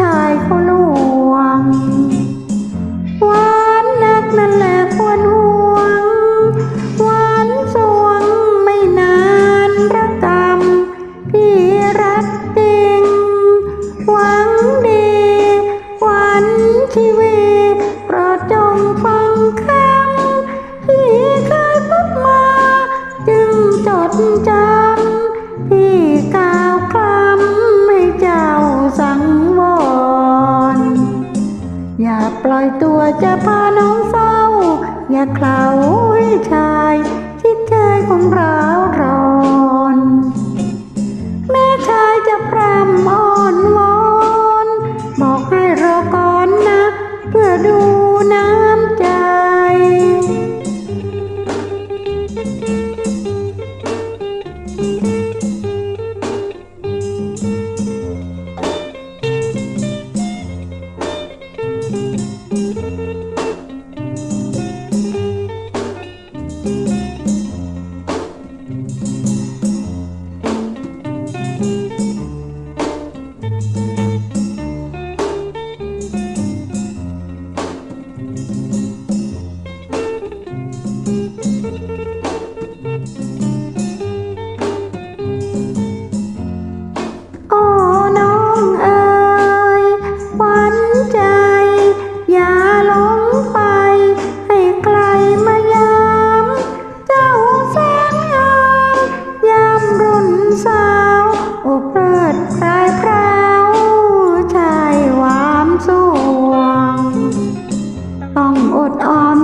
ชายเขาลวงหวานนักนั่นแหละควรห่วงหวานสวงไม่นานระกกรรมพี่รักจริง หวังดีหวันชีวิตโปรดจงฟังคำพี่เคยพบมา จึงจดจำ ปล่อยตัวจะพาน้องเศร้า อย่าเคล้าให้ชายจิตใจของเรา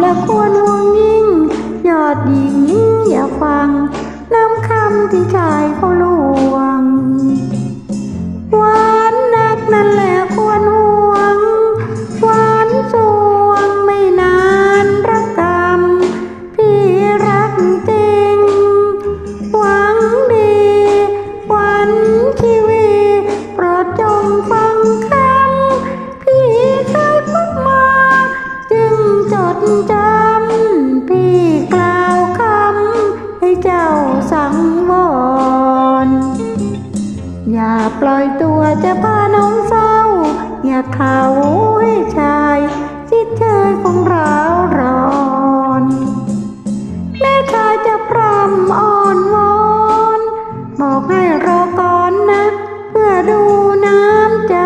ออมและควรห่วงยิ่ง ยอดหญิงอย่าฟัง น้ำคำที่ชายเขาล อย่าปล่อยตัวจะพาน้องเศร้า อย่าเขาให้ชายจิตใจของเราร้อน แม่ชายจะพรำอ่อนวอน บอกให้รอก่อนนะ เพื่อดูน้ำใจ